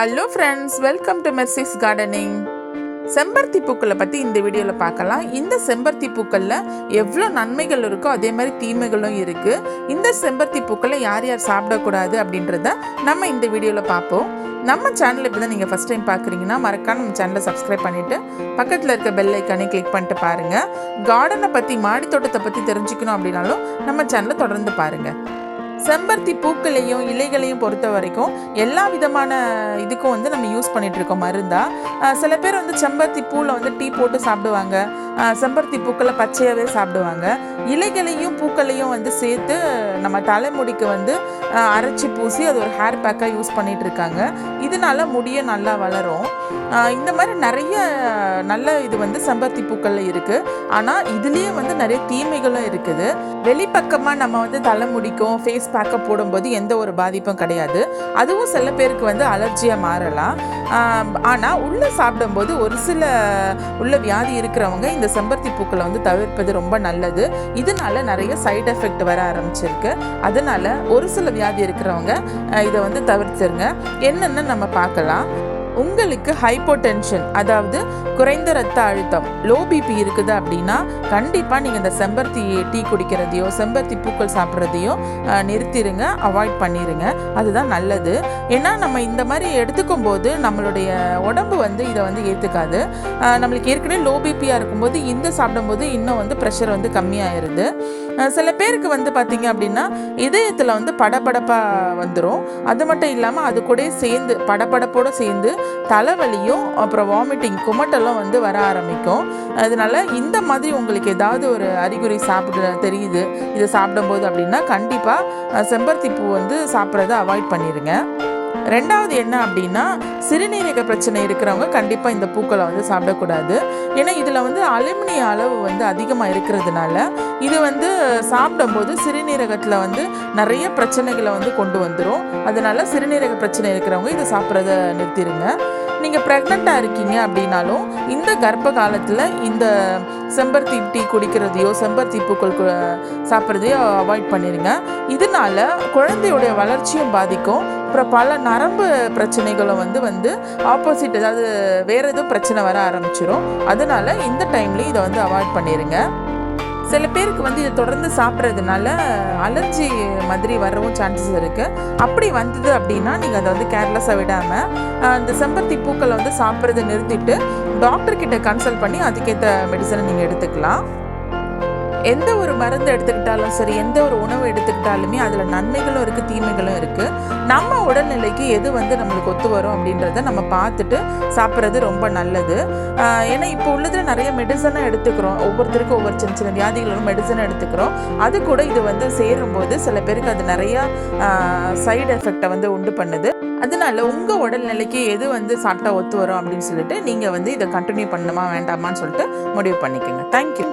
Hello friends welcome to Mercy's gardening செம்பருத்தி பூக்களை பற்றி இந்த வீடியோவில் பார்க்கலாம். இந்த செம்பருத்தி பூக்களில் எவ்வளோ நன்மைகள் இருக்கோ அதே மாதிரி தீமைகளும் இருக்குது இந்த செம்பருத்தி பூக்களை யார் யார் சாப்பிடக்கூடாது அப்படின்றத நம்ம இந்த வீடியோவில் பார்ப்போம். நம்ம சேனல் இப்போ தான் நீங்கள் ஃபஸ்ட் டைம் பார்க்குறீங்கன்னா மறக்காம நம்ம சேனலை சப்ஸ்கிரைப் பண்ணிவிட்டு பக்கத்தில் இருக்க பெல் ஐக்கானே கிளிக் பண்ணிட்டு பாருங்கள் கார்டனை பற்றி மாடி தோட்டத்தை பற்றி தெரிஞ்சுக்கணும் அப்படின்னாலும் நம்ம சேனலை தொடர்ந்து பாருங்கள் செம்பருத்தி பூக்களையும் இலைகளையும் பொறுத்த வரைக்கும் எல்லா விதமான இதுக்கும் வந்து நம்ம யூஸ் பண்ணிட்டு இருக்கோம் மருந்தா. சில பேர் வந்து செம்பருத்தி பூவில் வந்து டீ போட்டு சாப்பிடுவாங்க. செம்பருத்தி பூக்களை பச்சையாகவே சாப்பிடுவாங்க. இலைகளையும் பூக்களையும் வந்து சேர்த்து நம்ம தலைமுடிக்கு வந்து அரைச்சி பூசி அது ஒரு ஹேர் பேக்காக யூஸ் பண்ணிட்டு இருக்காங்க இதனால முடியும் நல்லா வளரும். இந்த மாதிரி நிறைய நல்ல இது வந்து செம்பருத்தி பூக்கள்ல இருக்கு. ஆனால் இதுலேயே வந்து நிறைய தீமைகளும் இருக்குது. வெளிப்பக்கமாக நம்ம வந்து தலைமுடிக்கும் ஃபேஸ் பேக்கை போடும்போது எந்த ஒரு பாதிப்பும் கிடையாது. அதுவும் சில பேருக்கு வந்து அலர்ஜியாக மாறலாம். ஆனால் உள்ளே சாப்பிடும்போது ஒரு சில உள்ள வியாதி இருக்கிறவங்க இந்த செம்பருத்தி பூக்களை வந்து தவிர்ப்பது ரொம்ப நல்லது. இதனால நிறைய சைடு எஃபெக்ட் வர ஆரம்பிச்சிருக்கு. அதனால ஒரு சில வியாதி இருக்கிறவங்க இதை வந்து தவிர்த்துருங்க. என்னென்னு நம்ம பார்க்கலாம். உங்களுக்கு ஹைப்போடென்ஷன் அதாவது குறைந்த ரத்த அழுத்தம் லோ பிபி இருக்குது அப்படின்னா கண்டிப்பாக நீங்கள் இந்த செம்பருத்தி டீ குடிக்கிறதையோ செம்பருத்தி பூக்கள் சாப்பிட்றதையோ நிறுத்திடுங்க அவாய்ட் பண்ணிடுங்க அதுதான் நல்லது. ஏன்னா நம்ம இந்த மாதிரி எடுத்துக்கும் போது நம்மளுடைய உடம்பு வந்து இதை வந்து ஏற்றுக்காது நம்மளுக்கு ஏற்கனவே லோ பிபியாக இருக்கும்போது இந்த சாப்பிடும்போது இன்னும் வந்து ப்ரெஷர் வந்து கம்மியாயிருது. சில பேருக்கு வந்து பார்த்தீங்க அப்படின்னா இதயத்தில் வந்து படபடப்பாக வந்துடும் அது மட்டும் இல்லாமல் அது கூட சேர்ந்து படபடப்போடு சேர்ந்து தலைவலியும் அப்புறம் வாமிட்டிங் குமட்டெல்லாம் வந்து வர ஆரம்பிக்கும். அதனால இந்த மாதிரி உங்களுக்கு ஏதாவது ஒரு அறிகுறி சாப்பிட தெரியுது இதை சாப்பிடும்போது அப்படின்னா கண்டிப்பாக செம்பருத்தி பூ வந்து சாப்பிட்றத அவாய்ட் பண்ணிடுங்க ரெண்டாவது என்ன அப்படின்னா சிறுநீரக பிரச்சனை இருக்கிறவங்க கண்டிப்பாக இந்த பூக்களை வந்து சாப்பிடக்கூடாது. ஏன்னா இதில் வந்து அலுமினிய அளவு வந்து அதிகமாக இருக்கிறதுனால இது வந்து சாப்பிடும்போது சிறுநீரகத்தில் வந்து நிறைய பிரச்சனைகளை வந்து கொண்டு வந்துடும் அதனால சிறுநீரக பிரச்சனை இருக்கிறவங்க இதை சாப்பிட்றத நிறுத்திடுங்க நீங்கள் ப்ரெக்னெண்ட்டாக இருக்கீங்க அப்படின்னாலும் இந்த கர்ப்ப காலத்தில் இந்த செம்பருத்தி டீ குடிக்கிறதையோ செம்பருத்தி பூக்கள் சாப்பிட்றதையோ அவாய்ட் பண்ணிடுங்க இதனால குழந்தையுடைய வளர்ச்சியும் பாதிக்கும். அப்புறம் பல நரம்பு பிரச்சனைகளும் வந்து வந்து ஆப்போசிட் ஏதாவது வேற எதுவும் பிரச்சனை வர ஆரம்பிச்சிடும் அதனால இந்த டைம்லேயும் இதை வந்து அவாய்ட் பண்ணிடுங்க சில பேருக்கு வந்து இதை தொடர்ந்து சாப்பிட்றதுனால அலர்ஜி மாதிரி வரவும் சான்சஸ் இருக்குது அப்படி வந்தது அப்படின்னா நீங்கள் அதை வந்து கேர்லெஸ்ஸாக விடாமல் அந்த செம்பருத்தி பூக்களை வந்து சாப்பிட்றதை நிறுத்திட்டு டாக்டர்கிட்ட கன்சல்ட் பண்ணி அதுக்கேற்ற மெடிசனை நீங்கள் எடுத்துக்கலாம். எந்த ஒரு மருந்து எடுத்துக்கிட்டாலும் சரி எந்த ஒரு உணவு எடுத்துக்கிட்டாலுமே அதில் நன்மைகளும் இருக்குது தீமைகளும் இருக்குது நம்ம உடல்நிலைக்கு எது வந்து நம்மளுக்கு ஒத்து வரும் அப்படின்றத நம்ம பார்த்துட்டு சாப்பிட்றது ரொம்ப நல்லது. ஏன்னா இப்போ உள்ளதில் நிறைய மெடிசனாக எடுத்துக்கிறோம். ஒவ்வொருத்தருக்கும் ஒவ்வொரு சின்ன சின்ன வியாதிகளும் மெடிசன் எடுத்துக்கிறோம். அது கூட இது வந்து சேரும்போது சில பேருக்கு அது நிறையா சைடு எஃபெக்டை வந்து உண்டு பண்ணுது. அதனால உங்கள் உடல்நிலைக்கு எது வந்து சாப்பிட்டா ஒத்து வரும் அப்படின்னு சொல்லிட்டு நீங்கள் வந்து இதை கண்டினியூ பண்ணணுமா வேண்டாமான்னு சொல்லிட்டு முடிவு பண்ணிக்கோங்க. தேங்க்யூ